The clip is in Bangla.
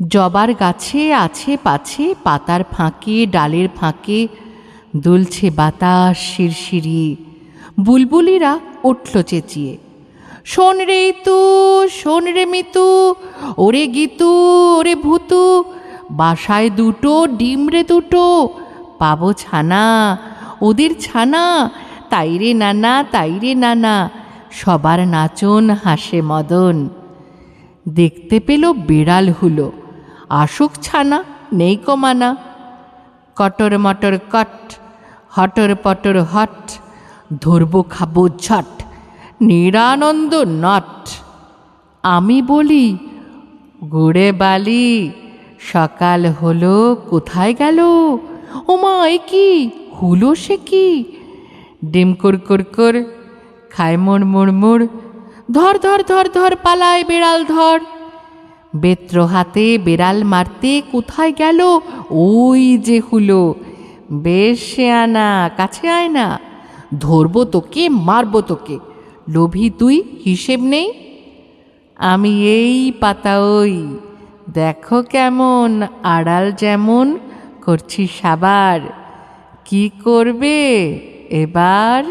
জবার গাছে, আছে পাছে, পাতার ফাঁকে, ডালের ফাঁকে দুলছে বাতাস শিরশিরি। বুলবুলিরা উঠল চেঁচিয়ে, শোন রে ইতু, শোন রে মিতু, ওরে গীতু, ওরে ভূতু, বাসায় দুটো, ডিম রে দুটো, পাবো ছানা, ওদের ছানা, তাই রে নানা, তাই রে নানা, সবার নাচন হাসে মদন। দেখতে পেল বিড়াল হুলো। আসুক ছানা, নেই কমানা। কটর মটর কট, হটর পটর হট, ধরবো খাব ঝট, নিরানন্দ নট। আমি বলি, গুড়ে বালি, সকাল হলো, কোথায় গেল? ওমা এ কি, হলো সে কি? ডিম কর কর কর খায় মোড় মোড় মোড়, ধর ধর ধর ধর পালায় বেড়াল ধর। বেত্র হাতে বেড়াল মারতে কোথায় গেল? ওই যে হুলো। বেশ সে আনা, কাছে আয় না। ধরবো তোকে, মারবো তোকে। লোভী তুই, হিসেব নেই? আমি এই পাতা ওই। দেখো কেমন, আড়াল যেমন, করছি সাবার। কি করবে এবার?